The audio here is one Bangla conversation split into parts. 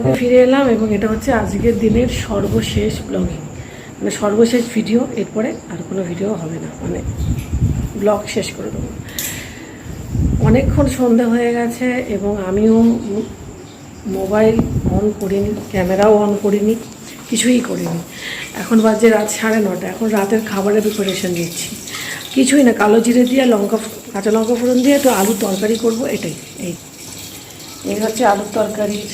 ব্লগে ফিরে এলাম এবং এটা হচ্ছে আজকের দিনের সর্বশেষ ব্লগিং মানে সর্বশেষ ভিডিও এরপরে আর কোনো ভিডিও হবে না। মানে ব্লগ শেষ করে দেবো। অনেকক্ষণ সন্ধে হয়ে গেছে এবং আমিও মোবাইল অন করিনি, ক্যামেরাও অন করিনি, কিছুই করিনি। এখন বাজে রাত সাড়ে নটা, এখন রাতের খাবারের প্রিপারেশন নিচ্ছি। কিছুই না, কালো জিরে দিয়ে লঙ্কা, কাঁচা লঙ্কা ফোড়ন দিয়ে তো আলুর তরকারি করব, এটাই, এই। এই হচ্ছে আলুর তরকারির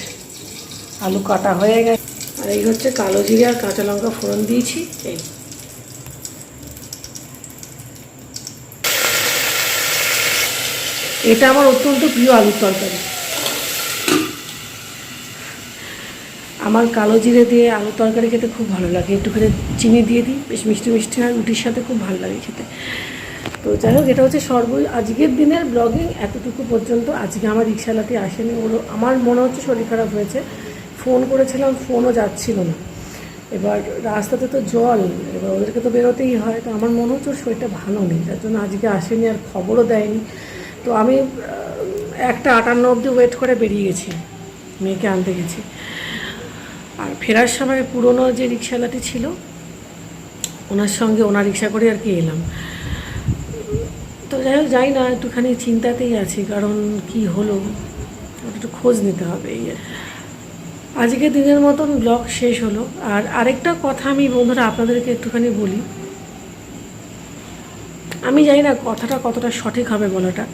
আলু কাটা হয়ে গেছে। আর এই হচ্ছে কালো জিরে আর কাঁচা লঙ্কা ফোড়ন দিয়েছি। এই। এটা আমার অত্যন্ত প্রিয় আলুর তরকারি। আমার কালো জিরে দিয়ে আলুর তরকারি খেতে খুব ভালো লাগে। একটুখানি চিনি দিয়ে দিই, বেশ মিষ্টি মিষ্টি আর রুটির সাথে খুব ভালো লাগে খেতে। তো যাই হোক, এটা হচ্ছে সর্ব আজকের দিনের ব্লগিং এতটুকু পর্যন্ত আজকে আমার রিক্সালাটি আসেনি। ওগুলো আমার মনে হচ্ছে শরীর খারাপ হয়েছে। ফোন করেছিলাম, ফোনও যাচ্ছিল না। এবার রাস্তাতে তো জল, এবার ওদেরকে তো বেরোতেই হয়। তো আমার মনে হচ্ছে শরীরটা ভালো নেই, তার জন্য আজকে আসেনি আর খবরও দেয়নি। তো আমি একটা আটান্ন অবধি ওয়েট করে বেরিয়ে গেছি, মেয়েকে আনতে গেছি। আর ফেরার সময় পুরনো যে রিক্সাওয়ালাটি ছিল, ওনার সঙ্গে ওনার রিক্সা করে আর কি এলাম। তো যাই হোক, যাই না, একটুখানি চিন্তাতেই আছি, কারণ কি হলো? একটু খোঁজ নিতে হবে। এই আর। আজকে দিনের মতন ব্লগ শেষ হলো। আর আরেকটা কথা আমি বন্ধুরা আপনাদেরকে একটুখানি বলি। আমি জানি না কথাটা কতটা সঠিক হবে বলাটা।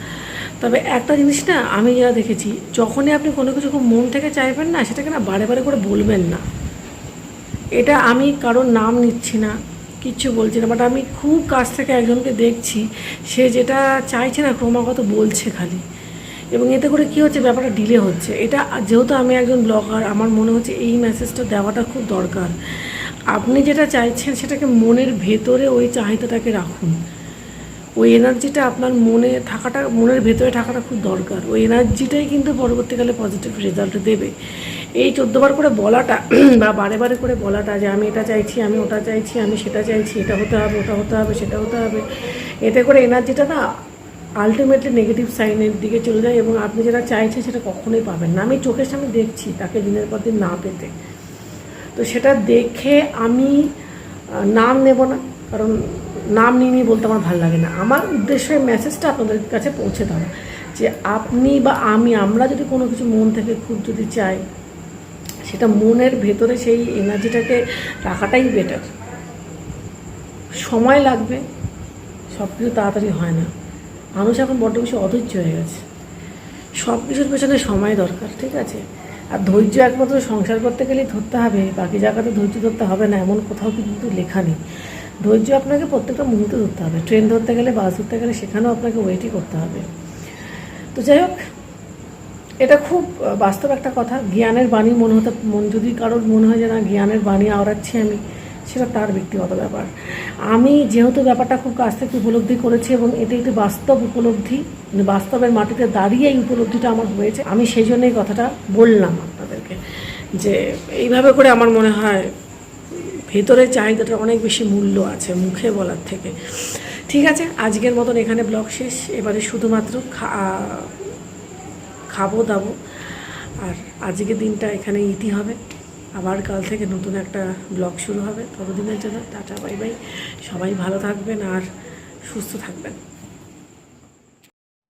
তবে একটা জিনিস না আমি যা দেখেছি, যখনই আপনি কোনো কিছু খুব মন থেকে চাইবেন না, সেটাকে না বারে বারে করে বলবেন না। এটা আমি কারোর নাম নিচ্ছি না, কিচ্ছু বলছি না বাট আমি খুব কাছ থেকে একজনকে দেখছি, সে যেটা চাইছে না ক্রমাগত বলছে খালি। এবং এতে করে কী হচ্ছে, ব্যাপারটা ডিলে হচ্ছে। এটা যেহেতু আমি একজন ব্লগার আমার মনে হচ্ছে এই মেসেজটা দেওয়াটা খুব দরকার। আপনি যেটা চাইছেন সেটাকে মনের ভেতরে ওই চাহিদাটাকে রাখুন। ওই এনার্জিটা আপনার মনে থাকাটা, মনের ভেতরে থাকাটা খুব দরকার। ওই এনার্জিটাই কিন্তু পরবর্তীকালে পজিটিভ রেজাল্ট দেবে। এই চোদ্দোবার করে বলাটা বা বারে বারে করে বলাটা যে আমি এটা চাইছি, আমি ওটা চাইছি, আমি সেটা চাইছি, এটা হতে হবে, ওটা হতে হবে, সেটা হতে হবে, এতে করে এনার্জিটা না আলটিমেটলি নেগেটিভ সাইনের দিকে চলে যায় এবং আপনি যেটা চাইছেন সেটা কখনোই পাবেন না। আমি চোখের সামনে দেখছি তাকে দিনের পর দিন না পেতে। তো সেটা দেখে আমি নাম নেব না, কারণ নাম নিয়ে নিয়ে বলতে আমার ভালো লাগে না। আমার উদ্দেশ্য মেসেজটা আপনাদের কাছে পৌঁছে দেওয়া যে আপনি বা আমি, আমরা যদি কোনো কিছু মন থেকে খুব যদি চাই, সেটা মনের ভেতরে সেই এনার্জিটাকে রাখাটাই বেটার সময় লাগবে সব কিছু তাড়াতাড়ি হয় না। মানুষ এখন বড্ড বেশি অধৈর্য হয়ে গেছে। সব কিছুর পেছনে সময় দরকার, ঠিক আছে? আর ধৈর্য একমাত্র সংসার করতে গেলেই ধরতে হবে, বাকি জায়গাতে ধৈর্য ধরতে হবে না, এমন কোথাও কিন্তু লেখা নেই। ধৈর্য আপনাকে প্রত্যেকটা মুহূর্তে ধরতে হবে। ট্রেন ধরতে গেলে, বাস ধরতে গেলে, সেখানেও আপনাকে ওয়েটই করতে হবে। তো যাই হোক, এটা খুব বাস্তব একটা কথা। জ্ঞানের বাণী মনে হতে, মন যদি কারোর মনে হয় যে না, জ্ঞানের বাণী আওড়াচ্ছি আমি সেটা তার ব্যক্তিগত ব্যাপার। আমি যেহেতু ব্যাপারটা খুব কাছ থেকে উপলব্ধি করেছি এবং এটি একটি বাস্তব উপলব্ধি মানে বাস্তবের মাটিতে দাঁড়িয়ে এই উপলব্ধিটা আমার হয়েছে, আমি সেই জন্যই কথাটা বললাম আপনাদেরকে যে এইভাবে করে আমার মনে হয় ভেতরের চাহিদাটা অনেক বেশি মূল্য আছে মুখে বলার থেকে। ঠিক আছে, আজকের মতন এখানে ব্লগ শেষ। এবারে শুধুমাত্র খাব দাবো। আর আজকের দিনটা এখানে ইতি হবে। আবার কাল থেকে নতুন একটা ব্লগ শুরু হবে। ততদিনের জন্য টাটা, বাই বাই। সবাই ভালো থাকবেন আর সুস্থ থাকবেন।